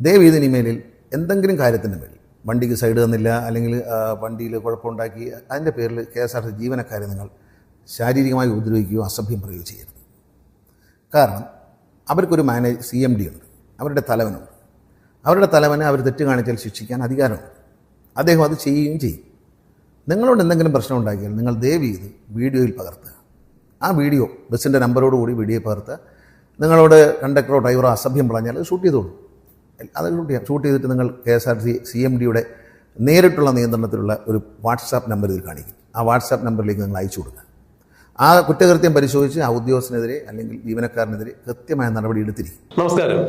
ദയവ് മേലിൽ എന്തെങ്കിലും കാര്യത്തിന്റെ മേലിൽ വണ്ടിക്ക് സൈഡ് തന്നില്ല അല്ലെങ്കിൽ വണ്ടിയിൽ കുഴപ്പമുണ്ടാക്കി അതിന്റെ പേരിൽ കെ എസ് ആർ ടി ജീവനക്കാരെ നിങ്ങൾ ശാരീരികമായി ഉപദ്രവിക്കുകയോ അസഭ്യം പറയുകയോ ചെയ്യരുത്. കാരണം അവർക്കൊരു മാനേജ് സി എം ഡി ഉണ്ട്. അവരുടെ തലവനുണ്ട്. അവരുടെ തലവനെ അവർ തെറ്റ് കാണിച്ചാൽ ശിക്ഷിക്കാൻ അധികാരമുണ്ട്. അദ്ദേഹം അത് ചെയ്യുകയും ചെയ്യും. നിങ്ങളോട് എന്തെങ്കിലും പ്രശ്നം ഉണ്ടാക്കിയാൽ നിങ്ങൾ ദയവ് ചെയ്ത് വീഡിയോയിൽ പകർത്തുക. ആ വീഡിയോ ബസ്സിന്റെ നമ്പറോടുകൂടി വീഡിയോ പകർത്തുക. നിങ്ങളോട് കണ്ടക്ടറോ ഡ്രൈവറോ അസഭ്യം പറഞ്ഞാൽ അത് ഷൂട്ട് ചെയ്തോളൂ. അത് ഷൂട്ട് ഷൂട്ട് ചെയ്തിട്ട് നിങ്ങൾ K S R C C M ഡിയുടെ നേരിട്ടുള്ള നിയന്ത്രണത്തിലുള്ള ഒരു വാട്സാപ്പ് നമ്പർ ഇതിൽ കാണിക്കും. ആ വാട്സാപ്പ് നമ്പറിലേക്ക് നിങ്ങൾ അയച്ചു കൊടുക്കുക. ആ കുറ്റകൃത്യം പരിശോധിച്ച് ആ ഉദ്യോഗസ്ഥനെതിരെ അല്ലെങ്കിൽ ജീവനക്കാരനെതിരെ കൃത്യമായ നടപടി എടുത്തിരിക്കും. നമസ്കാരം.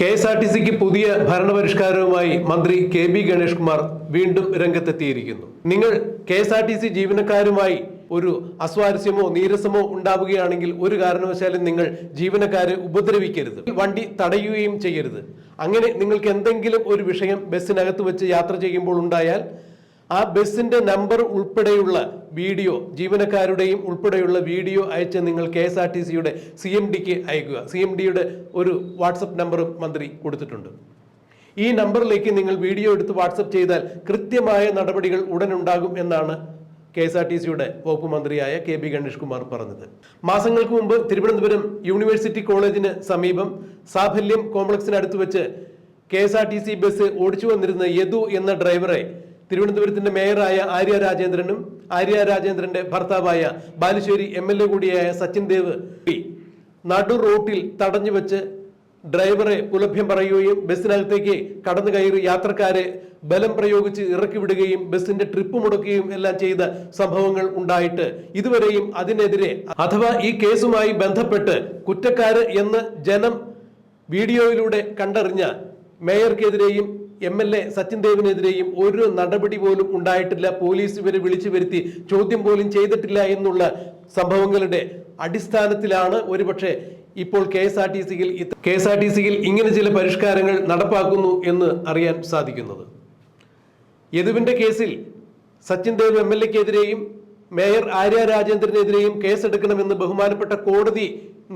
കെ എസ് ആർ ടി സിക്ക് പുതിയ ഭരണപരിഷ്കാരവുമായി മന്ത്രി കെ ബി ഗണേഷ് കുമാർ വീണ്ടും രംഗത്തെത്തിയിരിക്കുന്നു. നിങ്ങൾ K S R T C ജീവനക്കാരുമായി ഒരു അസ്വാരസ്യമോ നീരസമോ ഉണ്ടാവുകയാണെങ്കിൽ ഒരു കാരണവശാലും നിങ്ങൾ ജീവനക്കാരെ ഉപദ്രവിക്കരുത്. വണ്ടി തടയുകയും ചെയ്യരുത്. അങ്ങനെ നിങ്ങൾക്ക് എന്തെങ്കിലും ഒരു വിഷയം ബസ്സിനകത്ത് വെച്ച് യാത്ര ചെയ്യുമ്പോൾ ഉണ്ടായാൽ ആ ബസ്സിന്റെ നമ്പർ ഉൾപ്പെടെയുള്ള വീഡിയോ ജീവനക്കാരുടെയും ഉൾപ്പെടെയുള്ള വീഡിയോ അയച്ച് നിങ്ങൾ കെ എസ് ആർ ടി സിയുടെ സി എം ഡിക്ക് അയക്കുക. സി എം ഡിയുടെ ഒരു വാട്സപ്പ് നമ്പറും മന്ത്രി കൊടുത്തിട്ടുണ്ട്. ഈ നമ്പറിലേക്ക് നിങ്ങൾ വീഡിയോ എടുത്ത് വാട്സപ്പ് ചെയ്താൽ കൃത്യമായ നടപടികൾ ഉടൻ ഉണ്ടാകും എന്നാണ് കെ എസ് ആർ ടി സിയുടെ വകുപ്പ് മന്ത്രിയായ കെ ബി ഗണേഷ് കുമാർ പറഞ്ഞത്. മാസങ്ങൾക്ക് മുമ്പ് തിരുവനന്തപുരം യൂണിവേഴ്സിറ്റി കോളേജിന് സമീപം സാഫല്യം കോംപ്ലക്സിനടുത്ത് വെച്ച് K S R T C bus ഓടിച്ചു വന്നിരുന്ന യദു എന്ന ഡ്രൈവറെ തിരുവനന്തപുരത്തിന്റെ മേയറായ ആര്യ രാജേന്ദ്രനും ആര്യ രാജേന്ദ്രന്റെ ഭർത്താവായ ബാലുശ്ശേരി എം എൽ എ കൂടിയായ സച്ചിൻ ദേവ് നടു റോട്ടിൽ തടഞ്ഞു വെച്ച് ഡ്രൈവറെ പുലഭ്യം പറയുകയും ബസ്സിനകത്തേക്ക് കടന്നു കയറി യാത്രക്കാരെ ബലം പ്രയോഗിച്ച് ഇറക്കി വിടുകയും ബസ്സിന്റെ ട്രിപ്പ് മുടക്കുകയും എല്ലാം ചെയ്ത സംഭവങ്ങൾ ഉണ്ടായിട്ട് ഇതുവരെയും അതിനെതിരെ അഥവാ ഈ കേസുമായി ബന്ധപ്പെട്ട് കുറ്റക്കാര് എന്ന് ജനം വീഡിയോയിലൂടെ കണ്ടറിഞ്ഞ മേയർക്കെതിരെയും എം എൽ എ സച്ചിൻ ദേവിനെതിരെയും ഒരു നടപടി പോലും ഉണ്ടായിട്ടില്ല. പോലീസ് ഇവരെ വിളിച്ചു വരുത്തി. ചോദ്യം പോലും ചെയ്തിട്ടില്ല എന്നുള്ള സംഭവങ്ങളുടെ അടിസ്ഥാനത്തിലാണ് ഒരുപക്ഷെ ഇപ്പോൾ കെ എസ് ആർ ടി സിയിൽ കെ എസ് ആർ ടി സിയിൽ ഇങ്ങനെ ചില പരിഷ്കാരങ്ങൾ നടപ്പാക്കുന്നു എന്ന് അറിയാൻ സാധിക്കുന്നത്. യദുവിന്റെ കേസിൽ സച്ചിൻ ദേവ് എം എൽ എക്കെതിരെയും മേയർ ആര്യ രാജേന്ദ്രനെതിരെയും കേസെടുക്കണമെന്ന് ബഹുമാനപ്പെട്ട കോടതി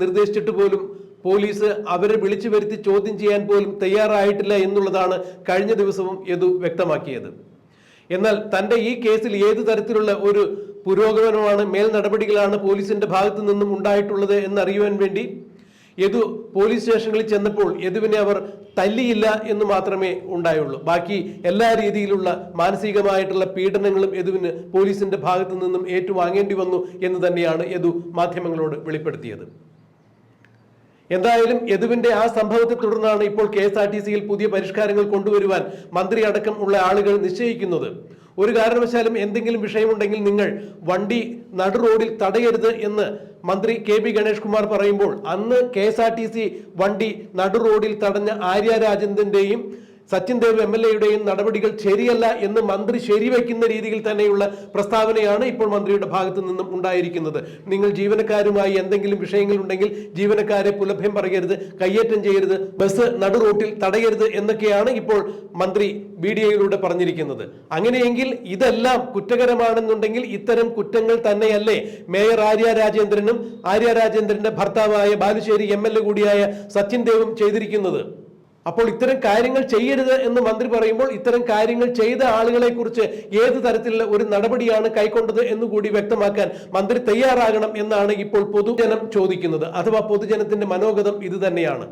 നിർദ്ദേശിച്ചിട്ട് പോലും പോലീസ് അവരെ വിളിച്ചു വരുത്തി ചോദ്യം ചെയ്യാൻ പോലും തയ്യാറായിട്ടില്ല എന്നുള്ളതാണ് കഴിഞ്ഞ ദിവസവും യദു വ്യക്തമാക്കിയത്. എന്നാൽ തന്റെ ഈ കേസിൽ ഏത് തരത്തിലുള്ള ഒരു പുരോഗമനമാണ് മേൽ നടപടികളാണ് പോലീസിന്റെ ഭാഗത്തു നിന്നും ഉണ്ടായിട്ടുള്ളത് എന്നറിയുവാൻ വേണ്ടി യദു പോലീസ് സ്റ്റേഷനുകളിൽ ചെന്നപ്പോൾ യദുവിനെ അവർ തല്ലിയില്ല എന്ന് മാത്രമേ ഉണ്ടായുള്ളൂ. ബാക്കി എല്ലാ രീതിയിലുള്ള മാനസികമായിട്ടുള്ള പീഡനങ്ങളും യദുവിന് പോലീസിന്റെ ഭാഗത്തു നിന്നും ഏറ്റുവാങ്ങേണ്ടി വന്നു എന്ന് തന്നെയാണ് യദു മാധ്യമങ്ങളോട് വെളിപ്പെടുത്തിയത്. എന്തായാലും യദുവിന്റെ ആ സംഭവത്തെ തുടർന്നാണ് ഇപ്പോൾ കെ എസ് ആർ ടി സിയിൽ പുതിയ പരിഷ്കാരങ്ങൾ കൊണ്ടുവരുവാൻ മന്ത്രി അടക്കം ഉള്ള ആളുകൾ നിശ്ചയിക്കുന്നത്. ഒരു കാരണവശാലും എന്തെങ്കിലും വിഷയമുണ്ടെങ്കിൽ നിങ്ങൾ വണ്ടി നടു റോഡിൽ തടയരുത് എന്ന് മന്ത്രി കെ ബി ഗണേഷ് കുമാർ പറയുമ്പോൾ അന്ന് K S R T C വണ്ടി നടു റോഡിൽ തടഞ്ഞ ആര്യ രാജേന്ദ്രന്റെയും സച്ചിൻ ദേവ് എം എൽ എയുടെയും നടപടികൾ ശരിയല്ല എന്ന് മന്ത്രി ശരിവയ്ക്കുന്ന രീതിയിൽ തന്നെയുള്ള പ്രസ്താവനയാണ് ഇപ്പോൾ മന്ത്രിയുടെ ഭാഗത്തു നിന്നും ഉണ്ടായിരിക്കുന്നത്. നിങ്ങൾ ജീവനക്കാരുമായി എന്തെങ്കിലും വിഷയങ്ങൾ ഉണ്ടെങ്കിൽ ജീവനക്കാരെ പുലഭ്യം പറയരുത് കയ്യേറ്റം ചെയ്യരുത് ബസ് നടു റോട്ടിൽ തടയരുത് എന്നൊക്കെയാണ് ഇപ്പോൾ മന്ത്രി വീഡിയോയിലൂടെ പറഞ്ഞിരിക്കുന്നത്. അങ്ങനെയെങ്കിൽ ഇതെല്ലാം കുറ്റകരമാണെന്നുണ്ടെങ്കിൽ ഇത്തരം കുറ്റങ്ങൾ തന്നെയല്ലേ? മേയർ ആര്യ രാജേന്ദ്രനും ആര്യ രാജേന്ദ്രന്റെ ഭർത്താവായ ബാലുശ്ശേരി എ കൂടിയായ സച്ചിൻ ദേവും ചെയ്തിരിക്കുന്നത്. അപ്പോൾ ഇത്തരം കാര്യങ്ങൾ ചെയ്യരുത് എന്ന് മന്ത്രി പറയുമ്പോൾ ഇത്തരം കാര്യങ്ങൾ ചെയ്ത ആളുകളെ കുറിച്ച് ഏത് തരത്തിലുള്ള ഒരു നടപടിയാണ് കൈക്കൊണ്ടത് എന്ന് കൂടി വ്യക്തമാക്കാൻ മന്ത്രി തയ്യാറാകണം എന്നാണ് ഇപ്പോൾ പൊതുജനം ചോദിക്കുന്നത്. അഥവാ പൊതുജനത്തിന്റെ മനോഗതം ഇത് തന്നെയാണ്.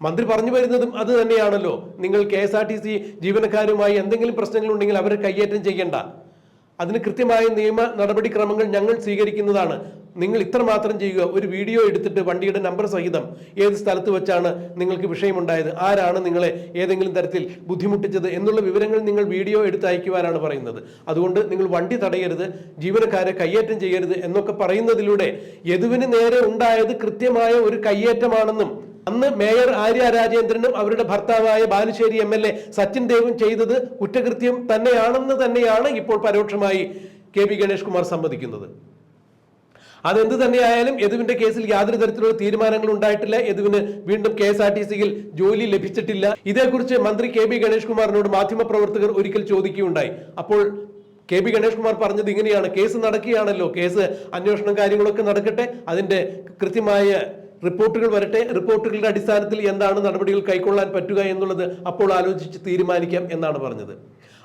മന്ത്രി പറഞ്ഞു വരുന്നതും അത് തന്നെയാണല്ലോ. നിങ്ങൾ K S R T C ജീവനക്കാരുമായി എന്തെങ്കിലും പ്രശ്നങ്ങളുണ്ടെങ്കിൽ അവരെ കയ്യേറ്റം ചെയ്യേണ്ട. അതിന് കൃത്യമായ നിയമ നടപടിക്രമങ്ങൾ ഞങ്ങൾ സ്വീകരിക്കുന്നതാണ്. നിങ്ങൾ ഇത്രമാത്രം ചെയ്യുക. ഒരു വീഡിയോ എടുത്തിട്ട് വണ്ടിയുടെ നമ്പർ സഹിതം ഏത് സ്ഥലത്ത് വെച്ചാണ് നിങ്ങൾക്ക് വിഷയമുണ്ടായത്? ആരാണ് നിങ്ങളെ ഏതെങ്കിലും തരത്തിൽ ബുദ്ധിമുട്ടിച്ചത് എന്നുള്ള വിവരങ്ങൾ നിങ്ങൾ വീഡിയോ എടുത്ത് അയക്കുവാനാണ് പറയുന്നത്. അതുകൊണ്ട് നിങ്ങൾ വണ്ടി തടയരുത് ജീവനക്കാരെ കയ്യേറ്റം ചെയ്യരുത് എന്നൊക്കെ പറയുന്നതിലൂടെ യദുവിന് നേരെ ഉണ്ടായത് കൃത്യമായ ഒരു കയ്യേറ്റമാണെന്നും അന്ന് മേയർ ആര്യ രാജേന്ദ്രനും അവരുടെ ഭർത്താവായ Balussery M L A Sachin ദേവും ചെയ്തത് കുറ്റകൃത്യം തന്നെയാണെന്ന് തന്നെയാണ് ഇപ്പോൾ പരോക്ഷമായി കെ പി ഗണേഷ് കുമാർ സമ്മതിക്കുന്നത്. അതെന്ത് തന്നെയായാലും യദുവിന്റെ കേസിൽ യാതൊരു തരത്തിലുള്ള തീരുമാനങ്ങൾ ഉണ്ടായിട്ടില്ല. യദുവിന് വീണ്ടും കെ എസ് ആർ ടി സിയിൽ ജോലി ലഭിച്ചിട്ടില്ല. ഇതേക്കുറിച്ച് മന്ത്രി കെ ബി ഗണേഷ് കുമാറിനോട് മാധ്യമപ്രവർത്തകർ ഒരിക്കൽ ചോദിക്കുകയുണ്ടായി. അപ്പോൾ കെ ബി ഗണേഷ് കുമാർ പറഞ്ഞത് ഇങ്ങനെയാണ്. കേസ് നടക്കുകയാണല്ലോ. കേസ് അന്വേഷണം കാര്യങ്ങളൊക്കെ നടക്കട്ടെ. അതിന്റെ കൃത്യമായ റിപ്പോർട്ടുകൾ വരട്ടെ റിപ്പോർട്ടുകളുടെ അടിസ്ഥാനത്തിൽ എന്താണ് നടപടികൾ കൈക്കൊള്ളാൻ പറ്റുക എന്നുള്ളത് അപ്പോൾ ആലോചിച്ച് തീരുമാനിക്കാം എന്നാണ് പറഞ്ഞത്.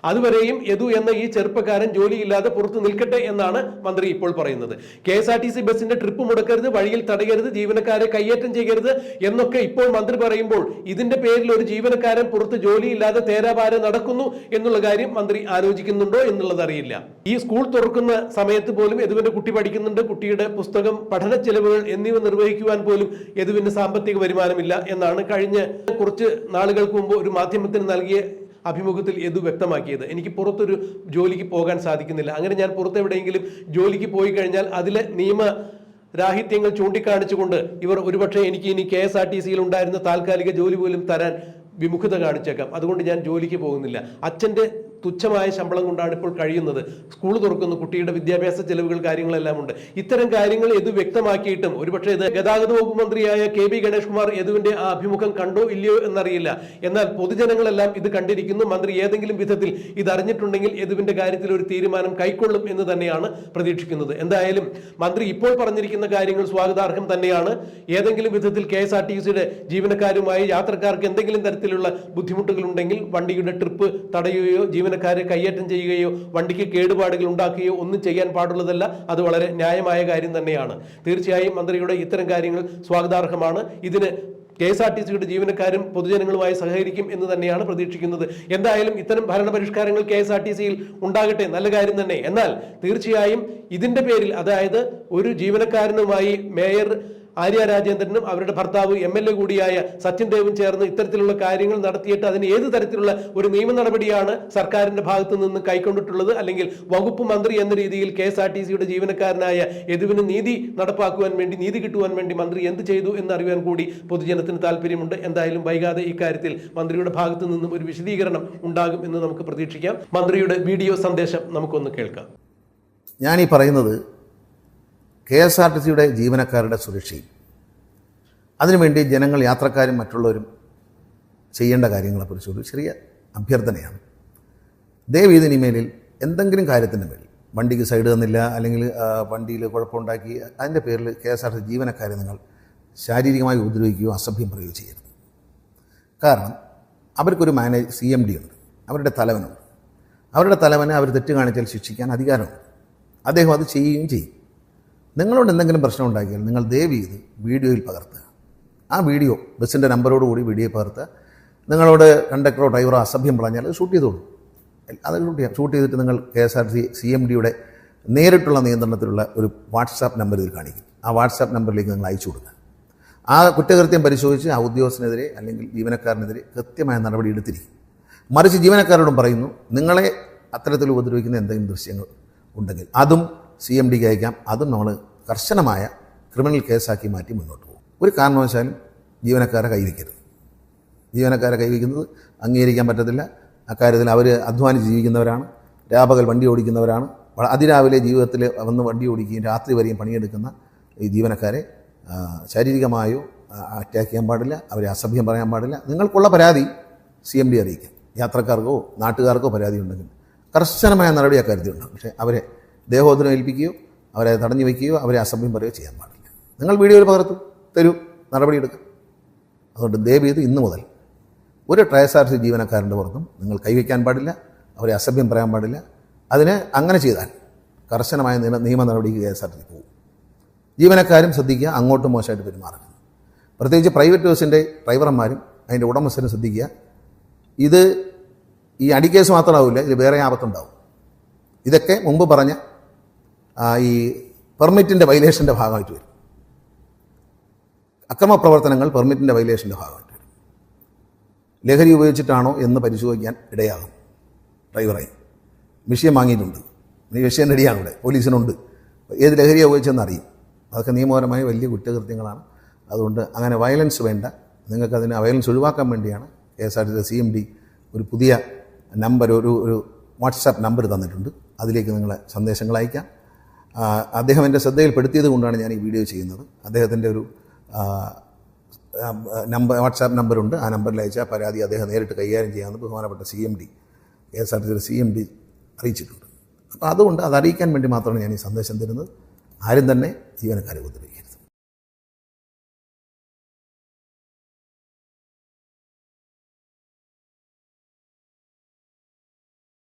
അതുവരെയും യദു എന്ന ഈ ചെറുപ്പക്കാരൻ ജോലിയില്ലാതെ പുറത്തു നിൽക്കട്ടെ എന്നാണ് മന്ത്രി ഇപ്പോൾ പറയുന്നത്. K S R T C ബസിന്റെ ട്രിപ്പ് മുടക്കരുത് വഴിയിൽ തടയരുത് ജീവനക്കാരെ കയ്യേറ്റം ചെയ്യരുത് എന്നൊക്കെ ഇപ്പോൾ മന്ത്രി പറയുമ്പോൾ ഇതിന്റെ പേരിൽ ഒരു ജീവനക്കാരൻ പുറത്ത് ജോലിയില്ലാതെ തേരാപാര നടക്കുന്നു എന്നുള്ള കാര്യം മന്ത്രി ആലോചിക്കുന്നുണ്ടോ എന്നുള്ളത് അറിയില്ല. ഈ സ്കൂൾ തുറക്കുന്ന സമയത്ത് പോലും യദുവിന്റെ കുട്ടി പഠിക്കുന്നുണ്ട്. കുട്ടിയുടെ പുസ്തകം പഠന ചെലവുകൾ എന്നിവ നിർവഹിക്കുവാൻ പോലും യദുവിന് സാമ്പത്തിക വരുമാനമില്ല എന്നാണ് കഴിഞ്ഞ കുറച്ച് നാളുകൾക്ക് മുമ്പ് ഒരു മാധ്യമത്തിന് നൽകിയ അഭിമുഖത്തിൽ യദു വ്യക്തമാക്കിയത്. എനിക്ക് പുറത്തൊരു ജോലിക്ക് പോകാൻ സാധിക്കുന്നില്ല. അങ്ങനെ ഞാൻ പുറത്തെവിടെയെങ്കിലും ജോലിക്ക് പോയി കഴിഞ്ഞാൽ അതിലെ നിയമ രാഹിത്യങ്ങൾ ചൂണ്ടിക്കാണിച്ചുകൊണ്ട് ഇവർ ഒരുപക്ഷെ എനിക്ക് ഇനി കെ എസ് ആർ ടി സിയിൽ ഉണ്ടായിരുന്ന താൽക്കാലിക ജോലി പോലും തരാൻ വിമുഖത കാണിച്ചേക്കാം. അതുകൊണ്ട് ഞാൻ ജോലിക്ക് പോകുന്നില്ല. അച്ഛന്റെ തുച്ഛമായ ശമ്പളം കൊണ്ടാണ് ഇപ്പോൾ കഴിയുന്നത്. സ്കൂൾ തുറക്കുന്നു കുട്ടിയുടെ വിദ്യാഭ്യാസ ചെലവുകൾ കാര്യങ്ങളെല്ലാം ഉണ്ട്. ഇത്തരം കാര്യങ്ങൾ ഇത് വ്യക്തമാക്കിയിട്ടും? ഒരുപക്ഷെ ഇത് ഗതാഗത വകുപ്പ് മന്ത്രിയായ കെ ബി ഗണേഷ് കുമാർ യദുവിന്റെ ആ അഭിമുഖം കണ്ടോ ഇല്ലയോ എന്നറിയില്ല. എന്നാൽ പൊതുജനങ്ങളെല്ലാം ഇത് കണ്ടിരിക്കുന്നു. മന്ത്രി ഏതെങ്കിലും വിധത്തിൽ ഇത് അറിഞ്ഞിട്ടുണ്ടെങ്കിൽ യദുവിന്റെ കാര്യത്തിൽ ഒരു തീരുമാനം കൈക്കൊള്ളും എന്ന് തന്നെയാണ് പ്രതീക്ഷിക്കുന്നത്. എന്തായാലും മന്ത്രി ഇപ്പോൾ പറഞ്ഞിരിക്കുന്ന കാര്യങ്ങൾ സ്വാഗതാർഹം തന്നെയാണ്. ഏതെങ്കിലും വിധത്തിൽ കെ എസ് ആർ ടി സിയുടെ ജീവനക്കാരുമായി യാത്രക്കാർക്ക് എന്തെങ്കിലും തരത്തിലുള്ള ബുദ്ധിമുട്ടുകൾ ഉണ്ടെങ്കിൽ വണ്ടിയുടെ ട്രിപ്പ് തടയുകയോ ജീവനക്കാരെ കയ്യേറ്റം ചെയ്യുകയോ വണ്ടിക്ക് കേടുപാടുകൾ ഉണ്ടാക്കുകയോ ഒന്നും ചെയ്യാൻ പാടുള്ളതല്ല അത് വളരെ ന്യായമായ കാര്യം തന്നെയാണ്. തീർച്ചയായും മന്ത്രിയുടെ ഇത്തരം കാര്യങ്ങൾ സ്വാഗതാർഹമാണ്. ഇതിന് കെ എസ് ആർ ടി സിയുടെ ജീവനക്കാരും പൊതുജനങ്ങളുമായി സഹകരിക്കും എന്ന് തന്നെയാണ് പ്രതീക്ഷിക്കുന്നത്. എന്തായാലും ഇത്തരം ഭരണപരിഷ്കാരങ്ങൾ കെ എസ് ആർ ടി സിയിൽ ഉണ്ടാകട്ടെ നല്ല കാര്യം തന്നെ. എന്നാൽ തീർച്ചയായും ഇതിന്റെ പേരിൽ അതായത് ഒരു ജീവനക്കാരനുമായി മേയർ ആര്യ രാജേന്ദ്രനും അവരുടെ ഭർത്താവ് എം എൽ എ കൂടിയായ സച്ചിൻ ദേവും ചേർന്ന് ഇത്തരത്തിലുള്ള കാര്യങ്ങൾ നടത്തിയിട്ട് അതിന് ഏത് തരത്തിലുള്ള ഒരു നിയമ നടപടിയാണ് സർക്കാരിന്റെ ഭാഗത്തു നിന്ന് കൈക്കൊണ്ടിട്ടുള്ളത്? അല്ലെങ്കിൽ വകുപ്പ് മന്ത്രി എന്ന രീതിയിൽ കെ എസ് ആർ ടി സിയുടെ ജീവനക്കാരനായ യദുവിന് നീതി നടപ്പാക്കുവാൻ വേണ്ടി നീതി കിട്ടുവാൻ വേണ്ടി മന്ത്രി എന്ത് ചെയ്തു എന്ന് അറിയാൻ കൂടി പൊതുജനത്തിന് താല്പര്യമുണ്ട് എന്തായാലും വൈകാതെ ഇക്കാര്യത്തിൽ മന്ത്രിയുടെ ഭാഗത്തു നിന്നും ഒരു വിശദീകരണം ഉണ്ടാകും എന്ന് നമുക്ക് പ്രതീക്ഷിക്കാം. മന്ത്രിയുടെ വീഡിയോ സന്ദേശം നമുക്കൊന്ന് കേൾക്കാം. ഞാൻ ഈ പറയുന്നത് കെ എസ് ആർ ടി സിയുടെ ജീവനക്കാരുടെ സുരക്ഷയും. അതിനുവേണ്ടി ജനങ്ങൾ യാത്രക്കാരും മറ്റുള്ളവരും ചെയ്യേണ്ട കാര്യങ്ങളെക്കുറിച്ച് ഒരു ചെറിയ അഭ്യർത്ഥനയാണ്. ദയവ് ഇതിന് ഇമെയിലിൽ എന്തെങ്കിലും കാര്യത്തിന്റെ മേൽ വണ്ടിക്ക് സൈഡ് തന്നില്ല അല്ലെങ്കിൽ വണ്ടിയിൽ കുഴപ്പമുണ്ടാക്കി അതിന്റെ പേരിൽ കെ എസ് ആർ ടി ജീവനക്കാരെ നിങ്ങൾ ശാരീരികമായി ഉപദ്രവിക്കുകയോ അസഭ്യം പറയുകയോ ചെയ്യരുത്. കാരണം അവർക്കൊരു മാനേജ് സി എം ഡി ഉണ്ട്. അവരുടെ തലവനുണ്ട്. അവരുടെ തലവനെ അവർ തെറ്റ് കാണിച്ചാൽ ശിക്ഷിക്കാൻ അധികാരമുണ്ട്. അദ്ദേഹം അത് ചെയ്യുകയും ചെയ്യും. നിങ്ങളോട് എന്തെങ്കിലും പ്രശ്നം ഉണ്ടാക്കിയാൽ നിങ്ങൾ ദയവ് ചെയ്ത് വീഡിയോയിൽ പകർത്തുക. ആ വീഡിയോ ബസ്സിന്റെ നമ്പറോടുകൂടി വീഡിയോ പകർത്തുക. നിങ്ങളോട് കണ്ടക്ടറോ ഡ്രൈവറോ അസഭ്യം പറഞ്ഞാൽ അത് ഷൂട്ട് ചെയ്തോളൂ. അത് ഷൂട്ട് ചെയ്യാം. ഷൂട്ട് ചെയ്തിട്ട് നിങ്ങൾ K S R C C M ഡിയുടെ നേരിട്ടുള്ള നിയന്ത്രണത്തിലുള്ള ഒരു വാട്സാപ്പ് നമ്പർ ഇതിൽ കാണിക്കും. ആ വാട്സാപ്പ് നമ്പറിലേക്ക് നിങ്ങൾ അയച്ചു കൊടുക്കുക. ആ കുറ്റകൃത്യം പരിശോധിച്ച് ആ ഉദ്യോഗസ്ഥനെതിരെ അല്ലെങ്കിൽ ജീവനക്കാരനെതിരെ കൃത്യമായ നടപടി എടുത്തിരിക്കും. മറിച്ച് ജീവനക്കാരോടും പറയുന്നു നിങ്ങളെ അത്തരത്തിൽ ഉപദ്രവിക്കുന്ന എന്തെങ്കിലും ദൃശ്യങ്ങൾ ഉണ്ടെങ്കിൽ അതും സി എം ഡിക്ക് അയക്കാം. അതും നമ്മൾ കർശനമായ ക്രിമിനൽ കേസാക്കി മാറ്റി മുന്നോട്ട് പോകും. ഒരു കാരണവശാലും ജീവനക്കാരെ കൈവയ്ക്കരുത്. ജീവനക്കാരെ കൈവയ്ക്കുന്നത് അംഗീകരിക്കാൻ പറ്റത്തില്ല. അക്കാര്യത്തിൽ അവർ അധ്വാനിച്ച് ജീവിക്കുന്നവരാണ്. രാപകൽ വണ്ടി ഓടിക്കുന്നവരാണ്. അതിരാവിലെ ജീവിതത്തിൽ വന്ന് വണ്ടി ഓടിക്കുകയും രാത്രി വരെയും പണിയെടുക്കുന്ന ഈ ജീവനക്കാരെ ശാരീരികമായോ അറ്റാക്ക് ചെയ്യാൻ പാടില്ല. അവരെ അസഭ്യം പറയാൻ പാടില്ല. നിങ്ങൾക്കുള്ള പരാതി സി എം ഡി അറിയിക്കാം. യാത്രക്കാർക്കോ നാട്ടുകാർക്കോ പരാതി ഉണ്ടെങ്കിൽ കർശനമായ നടപടി അക്കാര്യത്തിൽ ഉണ്ടാകും പക്ഷേ അവരെ ദേഹോദരം ഏൽപ്പിക്കുകയോ അവരെ തടഞ്ഞു വയ്ക്കുകയോ അവരെ അസഭ്യം പറയുകയോ ചെയ്യാൻ പാടില്ല. നിങ്ങൾ വീഡിയോയിൽ പകർത്തു തരൂ നടപടിയെടുക്കും. അതുകൊണ്ട് ദയവ് ചെയ്ത് ഇന്ന് മുതൽ ഒരു ട്രൈ എസ് ആർ സി ജീവനക്കാരന്റെ പുറത്തും നിങ്ങൾ കൈവയ്ക്കാൻ പാടില്ല അവരെ അസഭ്യം പറയാൻ പാടില്ല. അതിന് അങ്ങനെ ചെയ്താൽ കർശനമായ നിയമ നിയമ നടപടിക്ക് കെ എസ് ആർ സി പോകും. ജീവനക്കാരും ശ്രദ്ധിക്കുക അങ്ങോട്ടും മോശമായിട്ട് പെരുമാറുക പ്രത്യേകിച്ച് പ്രൈവറ്റ് ബസ്സിന്റെ ഡ്രൈവർമാരും അതിന്റെ ഉടമസ്ഥരും ശ്രദ്ധിക്കുക. ഇത് ഈ അടിക്കേസ് മാത്രമാവില്ല ഇത് വേറെ ആപത്തുണ്ടാവും. ഇതൊക്കെ മുമ്പ് പറഞ്ഞ ഈ പെർമിറ്റിന്റെ വൈലേഷന്റെ ഭാഗമായിട്ട് വരും. അക്രമ പ്രവർത്തനങ്ങൾ പെർമിറ്റിന്റെ വൈലേഷന്റെ ഭാഗമായിട്ട് വരും. ലഹരി ഉപയോഗിച്ചിട്ടാണോ എന്ന് പരിശോധിക്കാൻ ഇടയാകും. ഡ്രൈവറെ വിഷയം വാങ്ങിയിട്ടുണ്ട്. ഈ വിഷയം റെഡിയാണ് ഇവിടെ പോലീസിനുണ്ട്. ഏത് ലഹരിയാണ് ഉപയോഗിച്ചെന്ന് അറിയും. അതൊക്കെ നിയമപരമായി വലിയ കുറ്റകൃത്യങ്ങളാണ്. അതുകൊണ്ട് അങ്ങനെ വയലൻസ് വേണ്ട. നിങ്ങൾക്കതിനെ വയലൻസ് ഒഴിവാക്കാൻ വേണ്ടിയാണ് K S R T C M D ഒരു പുതിയ നമ്പർ ഒരു ഒരു വാട്സാപ്പ് നമ്പർ തന്നിട്ടുണ്ട്. അതിലേക്ക് നിങ്ങളെ സന്ദേശങ്ങൾ അയക്കാം. അദ്ദേഹം എന്റെ ശ്രദ്ധയിൽപ്പെടുത്തിയത് കൊണ്ടാണ് ഞാൻ ഈ വീഡിയോ ചെയ്യുന്നത്. അദ്ദേഹത്തിന്റെ ഒരു നമ്പർ വാട്സാപ്പ് നമ്പറുണ്ട്. ആ നമ്പറിൽ അയച്ചാൽ പരാതി അദ്ദേഹം നേരിട്ട് കൈകാര്യം ചെയ്യാമെന്ന് ബഹുമാനപ്പെട്ട C M D K S R T C M D അറിയിച്ചിട്ടുണ്ട്. അപ്പോൾ അതുകൊണ്ട് അത് അറിയിക്കാൻ വേണ്ടി മാത്രമാണ് ഞാൻ ഈ സന്ദേശം തരുന്നത്. ആരും തന്നെ ജീവനക്കാരെ ഉപദ്രവിക്കും